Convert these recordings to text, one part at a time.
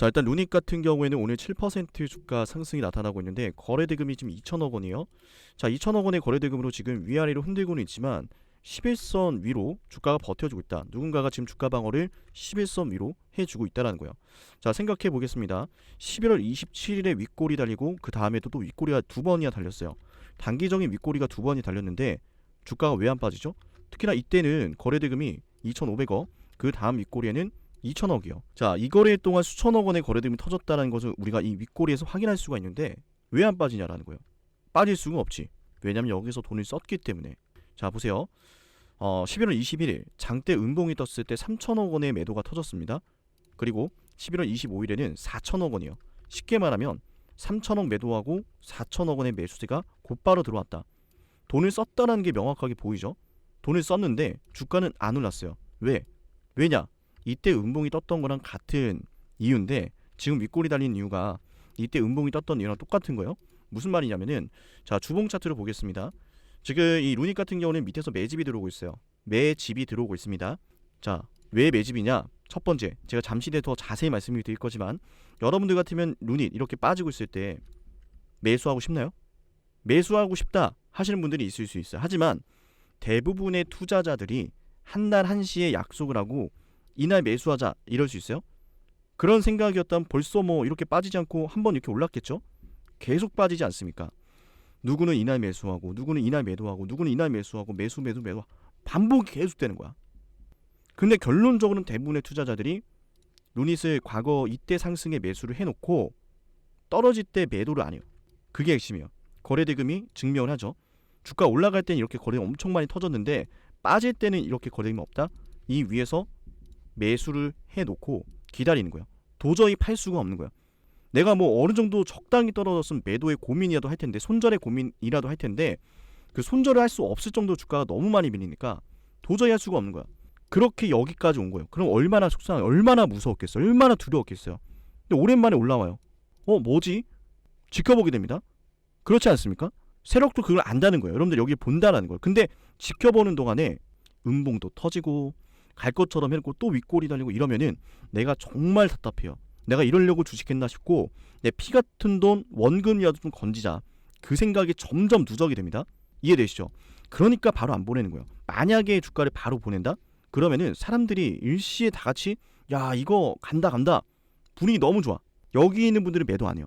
자 일단 루닉 같은 경우에는 오늘 7% 주가 상승이 나타나고 있는데 거래 대금이 지금 2천억 원이에요. 자 2천억 원의 거래 대금으로 지금 위아래로 흔들고는 있지만 11선 위로 주가가 버텨주고 있다. 누군가가 지금 주가 방어를 11선 위로 해주고 있다라는 거예요. 자 생각해 보겠습니다. 11월 27일에 윗골이 달리고 그 다음에도 또 윗골이가 두 번이나 달렸어요. 단기적인 윗골이가 두 번이 달렸는데 주가가 왜 안 빠지죠? 특히나 이때는 거래 대금이 2,500억, 그 다음 윗골이에는 2천억이요. 자, 이 거래 동안 수천억 원의 거래대금이 터졌다는 것을 우리가 이 윗꼬리에서 확인할 수가 있는데 왜 안 빠지냐라는 거예요. 빠질 수가 없지. 왜냐면 여기서 돈을 썼기 때문에. 자, 보세요. 어, 11월 21일 장대 음봉이 떴을 때 3천억 원의 매도가 터졌습니다. 그리고 11월 25일에는 4천억 원이요. 쉽게 말하면 3천억 매도하고 4천억 원의 매수세가 곧바로 들어왔다. 돈을 썼다는 게 명확하게 보이죠. 돈을 썼는데 주가는 안 올랐어요. 왜? 왜냐? 이때 음봉이 떴던 거랑 같은 이유인데 지금 윗골이 달린 이유가 이때 음봉이 떴던 이유랑 똑같은 거예요. 무슨 말이냐면은 자 주봉 차트를 보겠습니다. 지금 이 루닉 같은 경우는 밑에서 매집이 들어오고 있어요. 매집이 들어오고 있습니다. 자 왜 매집이냐? 첫 번째 제가 잠시 뒤에 더 자세히 말씀을 드릴 거지만 여러분들 같으면 루닛 이렇게 빠지고 있을 때 매수하고 싶나요? 매수하고 싶다 하시는 분들이 있을 수 있어요. 하지만 대부분의 투자자들이 한 날 한시에 약속을 하고 이날 매수하자 이럴 수 있어요? 그런 생각이었다면 벌써 뭐 이렇게 빠지지 않고 한 번 이렇게 올랐겠죠? 계속 빠지지 않습니까? 누구는 이날 매수하고 누구는 이날 매도하고 누구는 이날 매수하고 매수 매도 매도 반복이 계속되는 거야. 근데 결론적으로는 대부분의 투자자들이 루닛을 과거 이때 상승에 매수를 해놓고 떨어질 때 매도를 안 해요. 그게 핵심이에요. 거래 대금이 증명을 하죠. 주가 올라갈 때는 이렇게 거래 엄청 많이 터졌는데 빠질 때는 이렇게 거래 대금이 없다. 이 위에서 매수를 해놓고 기다리는 거예요. 도저히 팔 수가 없는 거야. 내가 뭐 어느 정도 적당히 떨어졌으면 매도의 고민이라도 할 텐데 손절의 고민이라도 할 텐데 그 손절을 할 수 없을 정도 주가가 너무 많이 밀리니까 도저히 할 수가 없는 거야. 그렇게 여기까지 온 거예요. 그럼 얼마나 속상, 얼마나 무서웠겠어요, 얼마나 두려웠겠어요. 근데 오랜만에 올라와요. 어 뭐지? 지켜보게 됩니다. 그렇지 않습니까? 세력도 그걸 안다는 거예요. 여러분들 여기 본다라는 거예요. 근데 지켜보는 동안에 음봉도 터지고 갈 것처럼 해놓고 또 윗골이 달리고 이러면은 내가 정말 답답해요. 내가 이러려고 주식했나 싶고 내 피 같은 돈 원금이라도 좀 건지자 그 생각이 점점 누적이 됩니다. 이해되시죠? 그러니까 바로 안 보내는 거예요. 만약에 주가를 바로 보낸다? 그러면은 사람들이 일시에 다 같이 야 이거 간다 간다 분위기 너무 좋아. 여기 있는 분들은 매도 안 해요.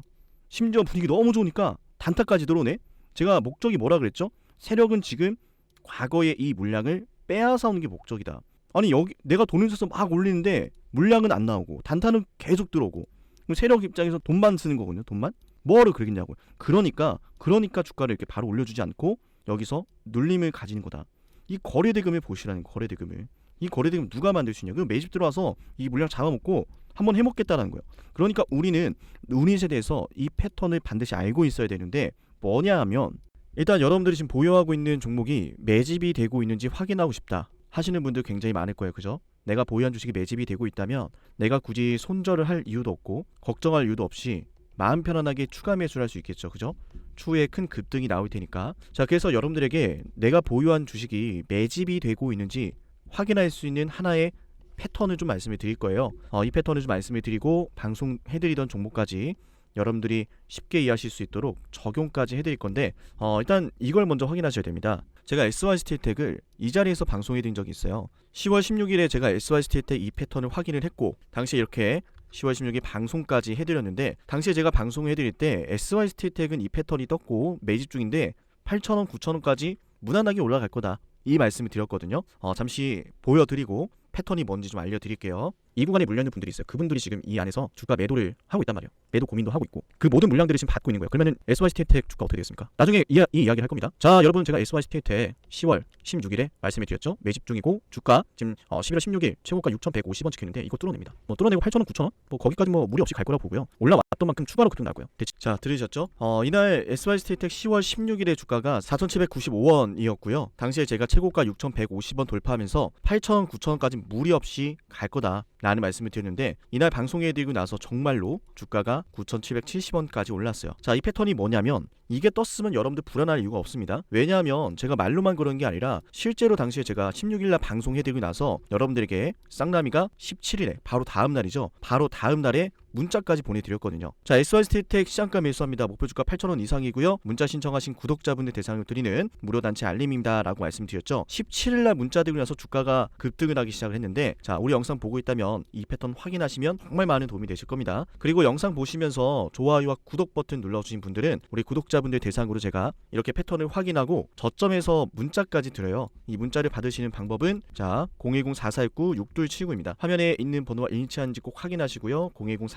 심지어 분위기 너무 좋으니까 단타까지 들어오네. 제가 목적이 뭐라 그랬죠? 세력은 지금 과거의 이 물량을 빼앗아 오는 게 목적이다. 아니 여기 내가 돈을 써서 막 올리는데 물량은 안 나오고 단타는 계속 들어오고 세력 입장에서 돈만 쓰는 거거든요. 돈만 뭐하러 그러겠냐고. 그러니까 그러니까 주가를 이렇게 바로 올려주지 않고 여기서 눌림을 가지는 거다. 이 거래 대금을 보시라는 거, 거래 대금을 이 거래 대금 누가 만들 수 있냐? 그 매집 들어와서 이 물량 잡아먹고 한번 해먹겠다라는 거예요. 그러니까 우리는 우닛에 대해서 이 패턴을 반드시 알고 있어야 되는데 뭐냐 하면 일단 여러분들이 지금 보유하고 있는 종목이 매집이 되고 있는지 확인하고 싶다 하시는 분들 굉장히 많을 거예요. 그죠? 내가 보유한 주식이 매집이 되고 있다면 내가 굳이 손절을 할 이유도 없고 걱정할 이유도 없이 마음 편안하게 추가 매수를 할 수 있겠죠. 그죠? 추후에 큰 급등이 나올 테니까. 자, 그래서 여러분들에게 내가 보유한 주식이 매집이 되고 있는지 확인할 수 있는 하나의 패턴을 좀 말씀을 드릴 거예요. 어, 이 패턴을 좀 말씀을 드리고 방송해드리던 종목까지 여러분들이 쉽게 이해하실 수 있도록 적용까지 해드릴 건데 어, 일단 이걸 먼저 확인하셔야 됩니다. 제가 SY 스틸텍을 이 자리에서 방송해드린 적이 있어요. 10월 16일에 제가 SY 스틸텍 이 패턴을 확인을 했고 당시에 이렇게 10월 16일 방송까지 해드렸는데 당시에 제가 방송해드릴 때 SY 스틸텍은 이 패턴이 떴고 매집 중인데 8,000원, 9,000원까지 무난하게 올라갈 거다. 이 말씀을 드렸거든요. 어, 잠시 보여드리고 패턴이 뭔지 좀 알려드릴게요. 이 구간에 물려 있는 분들이 있어요. 그분들이 지금 이 안에서 주가 매도를 하고 있단 말이에요. 매도 고민도 하고 있고 그 모든 물량들을 지금 받고 있는 거예요. 그러면은 SY스테이텍 주가 어떻게 되겠습니까? 나중에 이, 이 이야기를 할 겁니다. 자, 여러분 제가 SY스테이텍 10월 16일에 말씀을 드렸죠. 매집 중이고 주가 지금 어, 11월 16일 최고가 6,150원 찍히는데 이거 뚫어냅니다. 뭐 뚫어내고 8,000원, 9,000원 뭐 거기까지 뭐 무리 없이 갈 거라고 보고요. 올라왔던 만큼 추가로 급등 나고요. 자, 들으셨죠? 어, 이날 SY스테이텍 10월 16일에 주가가 4,795원이었고요. 당시에 제가 최고가 6,150원 돌파하면서 8,000원, 9,000원까지 무리 없이 갈 거다. 라는 말씀을 드렸는데 이날 방송해드리고 나서 정말로 주가가 9,770원까지 올랐어요. 자, 이 패턴이 뭐냐면 이게 떴으면 여러분들 불안할 이유가 없습니다. 왜냐하면 제가 말로만 그런 게 아니라 실제로 당시에 제가 16일날 방송해드리고 나서 여러분들에게 쌍남이가 17일에 바로 다음 날이죠. 바로 다음 날에 문자까지 보내드렸거든요. 자, SY 스틸텍 시장가 매수합니다. 목표 주가 8,000원 이상이고요. 문자 신청하신 구독자분들 대상으로 드리는 무료 단체 알림입니다 라고 말씀드렸죠. 17일날 문자 되고 나서 주가가 급등을 하기 시작을 했는데 자, 우리 영상 보고 있다면 이 패턴 확인하시면 정말 많은 도움이 되실 겁니다. 그리고 영상 보시면서 좋아요와 구독 버튼 눌러주신 분들은 우리 구독자분들 대상으로 제가 이렇게 패턴을 확인하고 저점에서 문자까지 드려요. 이 문자를 받으시는 방법은 자 010-4419-6279입니다. 화면에 있는 번호와 일치하는지 꼭 확인하시고요.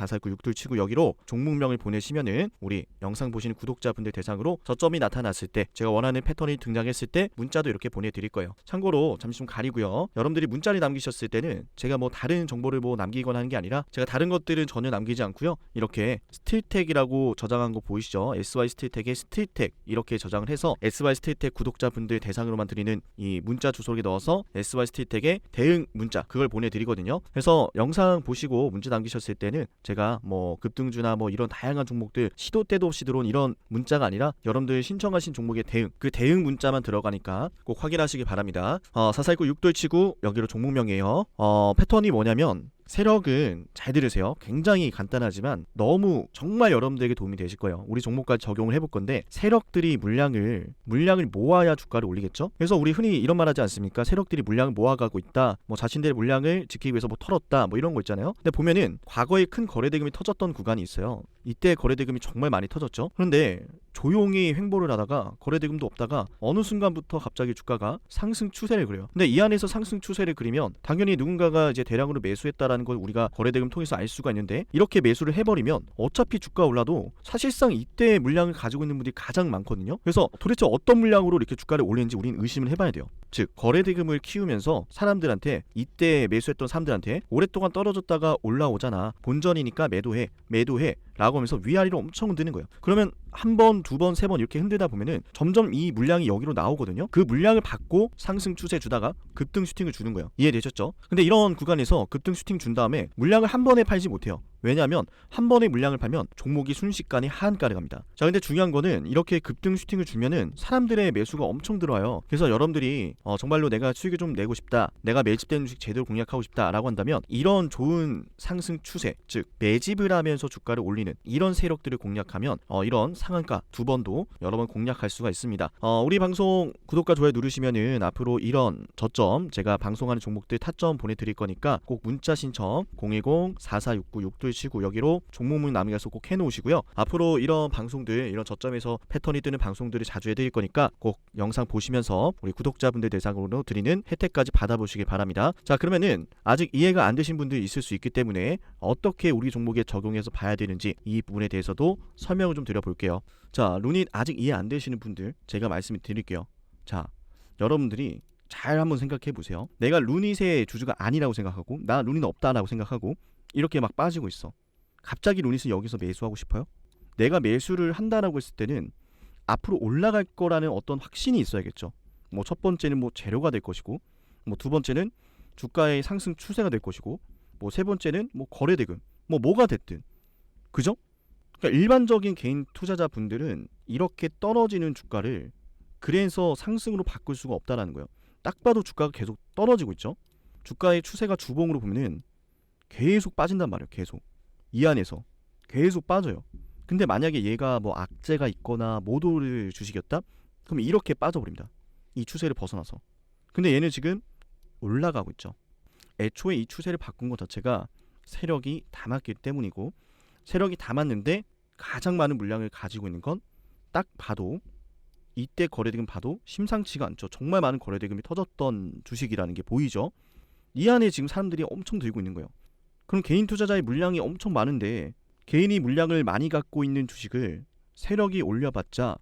010-4419-6279 여기로 종목명을 보내시면은 우리 영상 보시는 구독자분들 대상으로 저점이 나타났을 때 제가 원하는 패턴이 등장했을 때 문자도 이렇게 보내드릴 거예요. 참고로 잠시 좀 가리고요. 여러분들이 문자를 남기셨을 때는 제가 뭐 다른 정보를 뭐 남기거나 하는 게 아니라 제가 다른 것들은 전혀 남기지 않고요. 이렇게 스틸텍이라고 저장한 거 보이시죠? SY 스틸텍의 스틸텍 이렇게 저장을 해서 SY 스틸텍 구독자분들 대상으로만 드리는 이 문자 주소를 넣어서 SY 스틸텍의 대응 문자 그걸 보내드리거든요. 그래서 영상 보시고 문자 남기셨을 때는 제가 뭐 급등주나 뭐 이런 다양한 종목들 시도 때도 없이 들어온 이런 문자가 아니라 여러분들 신청하신 종목의 대응 그 대응 문자만 들어가니까 꼭 확인하시기 바랍니다. 어, 449 6돌치고 여기로 종목명이에요. 어, 패턴이 뭐냐면 세력은 잘 들으세요. 굉장히 간단하지만 너무 정말 여러분들에게 도움이 되실 거예요. 우리 종목까지 적용을 해볼 건데 세력들이 물량을 물량을 모아야 주가를 올리겠죠. 그래서 우리 흔히 이런 말하지 않습니까? 세력들이 물량을 모아가고 있다. 뭐 자신들의 물량을 지키기 위해서 뭐 털었다. 뭐 이런 거 있잖아요. 근데 보면은 과거에 큰 거래 대금이 터졌던 구간이 있어요. 이때 거래대금이 정말 많이 터졌죠. 그런데 조용히 횡보를 하다가 거래대금도 없다가 어느 순간부터 갑자기 주가가 상승 추세를 그려요. 근데 이 안에서 상승 추세를 그리면 당연히 누군가가 이제 대량으로 매수했다라는 걸 우리가 거래대금 통해서 알 수가 있는데 이렇게 매수를 해버리면 어차피 주가 올라도 사실상 이때 물량을 가지고 있는 분들이 가장 많거든요. 그래서 도대체 어떤 물량으로 이렇게 주가를 올리는지 우리는 의심을 해봐야 돼요. 즉 거래대금을 키우면서 사람들한테 이때 매수했던 사람들한테 오랫동안 떨어졌다가 올라오잖아. 본전이니까 매도해, 매도해. 라고 하면서 위아래로 엄청 흔드는 거예요. 그러면 한 번, 두 번, 세 번 이렇게 흔들다 보면은 점점 이 물량이 여기로 나오거든요. 그 물량을 받고 상승 추세 주다가 급등 슈팅을 주는 거예요. 이해되셨죠? 근데 이런 구간에서 급등 슈팅 준 다음에 물량을 한 번에 팔지 못해요. 왜냐하면 한 번에 물량을 팔면 종목이 순식간에 하한가를 갑니다. 자, 근데 중요한 거는 이렇게 급등 슈팅을 주면은 사람들의 매수가 엄청 들어와요. 그래서 여러분들이 어, 정말로 내가 수익을 좀 내고 싶다, 내가 매집된 주식 제대로 공략하고 싶다라고 한다면 이런 좋은 상승 추세, 즉 매집을 하면서 주가를 올리는 이런 세력들을 공략하면 어, 이런 상한가 두 번도 여러 번 공략할 수가 있습니다. 어, 우리 방송 구독과 좋아요 누르시면은 앞으로 이런 저점 제가 방송하는 종목들 타점 보내드릴 거니까 꼭 문자 신청 010-4469-6279 치고 여기로 종목명 남겨서 꼭 해놓으시고요. 앞으로 이런 방송들 이런 저점에서 패턴이 뜨는 방송들을 자주 해드릴 거니까 꼭 영상 보시면서 우리 구독자분들 대상으로 드리는 혜택까지 받아보시기 바랍니다. 자 그러면은 아직 이해가 안 되신 분들이 있을 수 있기 때문에 어떻게 우리 종목에 적용해서 봐야 되는지 이 부분에 대해서도 설명을 좀 드려볼게요. 자 루닛 아직 이해 안 되시는 분들 제가 말씀을 드릴게요. 자 여러분들이 잘 한번 생각해 보세요. 내가 루닛의 주주가 아니라고 생각하고 나 루닛 없다라고 생각하고 이렇게 막 빠지고 있어. 갑자기 루닛을 여기서 매수하고 싶어요? 내가 매수를 한다라고 했을 때는 앞으로 올라갈 거라는 어떤 확신이 있어야겠죠. 뭐 첫 번째는 뭐 재료가 될 것이고, 뭐 두 번째는 주가의 상승 추세가 될 것이고, 뭐 세 번째는 뭐 거래 대금, 뭐 뭐가 됐든, 그죠? 그러니까 일반적인 개인 투자자 분들은 이렇게 떨어지는 주가를 그래서 상승으로 바꿀 수가 없다라는 거예요. 딱 봐도 주가가 계속 떨어지고 있죠. 주가의 추세가 주봉으로 보면은 계속 빠진단 말이에요. 계속 이 안에서 계속 빠져요. 근데 만약에 얘가 뭐 악재가 있거나 모도를 주식이었다? 그럼 이렇게 빠져버립니다. 이 추세를 벗어나서. 근데 얘는 지금 올라가고 있죠. 애초에 이 추세를 바꾼 것 자체가 세력이 담았기 때문이고 세력이 담았는데 가장 많은 물량을 가지고 있는 건 딱 봐도 이때 거래대금 봐도 심상치가 않죠. 정말 많은 거래대금이 터졌던 주식이라는 게 보이죠. 이 안에 지금 사람들이 엄청 들고 있는 거예요. 그럼 개인 투자자의 물량이 엄청 많은데 개인이 물량을 많이 갖고 있는 주식을 세력이 올려봤자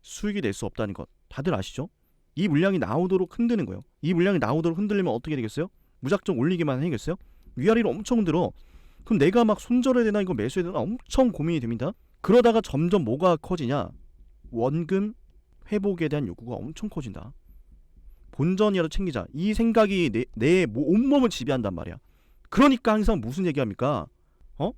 수익이 낼 수 없다는 것 다들 아시죠? 이 물량이 나오도록 흔드는 거예요. 이 물량이 나오도록 흔들리면 어떻게 되겠어요? 무작정 올리기만 해야겠어요? 위아래로 엄청 흔들어. 그럼 내가 막 손절해야 되나 이거 매수해야 되나 엄청 고민이 됩니다. 그러다가 점점 뭐가 커지냐? 원금 회복에 대한 요구가 엄청 커진다. 본전이라도 챙기자. 이 생각이 내, 내 온몸을 지배한단 말이야. 그러니까 항상 무슨 얘기합니까? 어?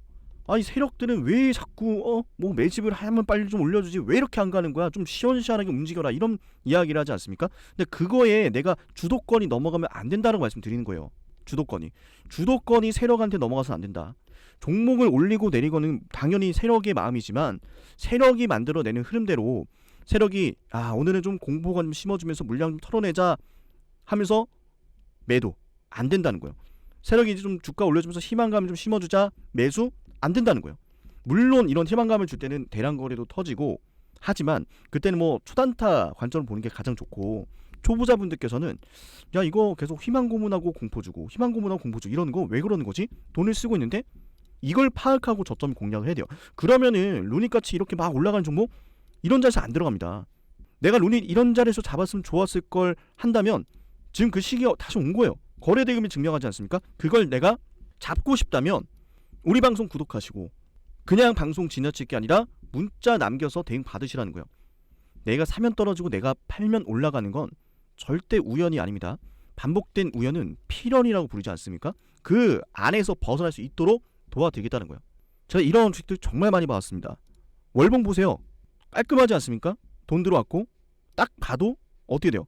아니 세력들은 왜 자꾸 어 뭐 매집을 하면 빨리 좀 올려주지 왜 이렇게 안 가는 거야? 좀 시원시원하게 움직여라 이런 이야기를 하지 않습니까? 근데 그거에 내가 주도권이 넘어가면 안 된다는 말씀 드리는 거예요. 주도권이 주도권이 세력한테 넘어가서 안 된다. 종목을 올리고 내리고는 당연히 세력의 마음이지만 세력이 만들어내는 흐름대로 세력이 아 오늘은 좀 공보가 좀 심어주면서 물량 좀 털어내자 하면서 매도 안 된다는 거예요. 세력이 이제 좀 주가 올려주면서 희망감을 좀 심어주자 매수 안 된다는 거예요. 물론 이런 희망감을 줄 때는 대량 거래도 터지고 하지만 그때는 뭐 초단타 관점을 보는 게 가장 좋고 초보자분들께서는 야 이거 계속 희망 고문하고 공포 주고 희망 고문하고 공포 주고 이러는 거 왜 그러는 거지? 돈을 쓰고 있는데 이걸 파악하고 저점 공략을 해야 돼요. 그러면은 루닛 같이 이렇게 막 올라가는 종목 이런 자리에서 안 들어갑니다. 내가 루닛 이런 자리에서 잡았으면 좋았을 걸 한다면 지금 그 시기가 다시 온 거예요. 거래 대금이 증명하지 않습니까? 그걸 내가 잡고 싶다면 우리 방송 구독하시고 그냥 방송 지나칠 게 아니라 문자 남겨서 대응 받으시라는 거예요. 내가 사면 떨어지고 내가 팔면 올라가는 건 절대 우연이 아닙니다. 반복된 우연은 필연이라고 부르지 않습니까? 그 안에서 벗어날 수 있도록 도와드리겠다는 거예요. 제가 이런 주식들 정말 많이 봐왔습니다. 월봉 보세요. 깔끔하지 않습니까? 돈 들어왔고 딱 봐도 어떻게 돼요?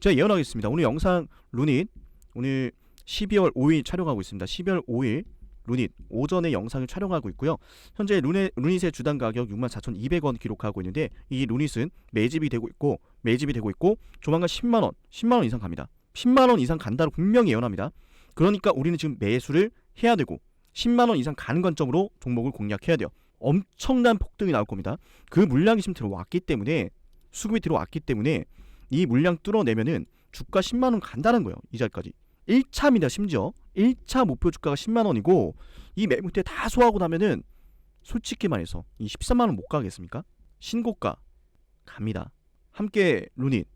제가 예언하겠습니다. 오늘 영상 루닛 오늘 12월 5일 촬영하고 있습니다. 12월 5일 루닛 오전에 영상을 촬영하고 있고요. 현재 루닛, 루닛의 주당 가격 64,200원 기록하고 있는데 이 루닛은 매집이 되고 있고 매집이 되고 있고 조만간 10만 원, 10만 원 이상 갑니다. 10만 원 이상 간다고 분명히 예언합니다. 그러니까 우리는 지금 매수를 해야 되고 10만 원 이상 가는 관점으로 종목을 공략해야 돼요. 엄청난 폭등이 나올 겁니다. 그 물량이 지금 들어왔기 때문에 수급이 들어왔기 때문에 이 물량 뚫어내면은 주가 10만 원 간다는 거예요. 이 자리까지. 1차입니다. 심지어 1차 목표 주가가 10만 원이고 이 매물대 다 소화하고 나면은 솔직히 말해서 이 13만 원 못 가겠습니까? 신고가 갑니다. 함께 루닛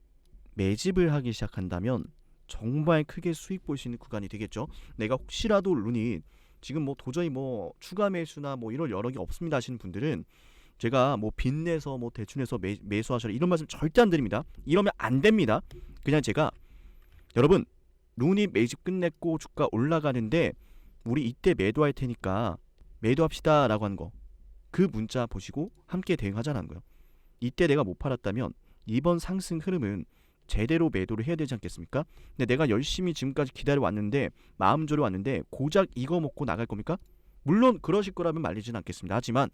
매집을 하기 시작한다면 정말 크게 수익 볼 수 있는 구간이 되겠죠. 내가 혹시라도 루닛 지금 뭐 도저히 뭐 추가 매수나 뭐 이럴 여력이 없습니다 하시는 분들은 제가 뭐 빚내서 뭐 대출해서 매, 매수하셔라 이런 말씀 절대 안 드립니다. 이러면 안 됩니다. 그냥 제가 여러분 루니 매집 끝냈고 주가 올라가는데 우리 이때 매도할 테니까 매도합시다 라고 하는 거. 그 문자 보시고 함께 대응하자는 거예요. 이때 내가 못 팔았다면 이번 상승 흐름은 제대로 매도를 해야 되지 않겠습니까? 근데 내가 열심히 지금까지 기다려 왔는데 마음 졸여 왔는데 고작 이거 먹고 나갈 겁니까? 물론 그러실 거라면 말리지는 않겠습니다. 하지만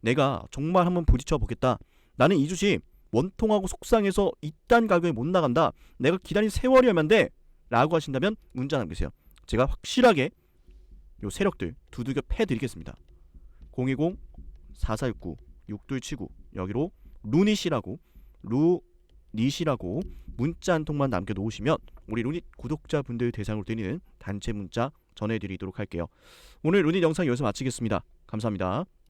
내가 정말 한번 부딪혀 보겠다. 나는 이 주식 원통하고 속상해서 이딴 가격에 못 나간다. 내가 기다린 세월이면 돼. 라고 하신다면 문자 남기세요. 제가 확실하게 요 세력들 두들겨 패드리겠습니다. 020 4469 6279 여기로 루닛이라고 루닛이라고 문자 한 통만 남겨놓으시면 우리 루닛 구독자분들 대상으로 드리는 단체 문자 전해드리도록 할게요. 오늘 루닛 영상 여기서 마치겠습니다. 감사합니다.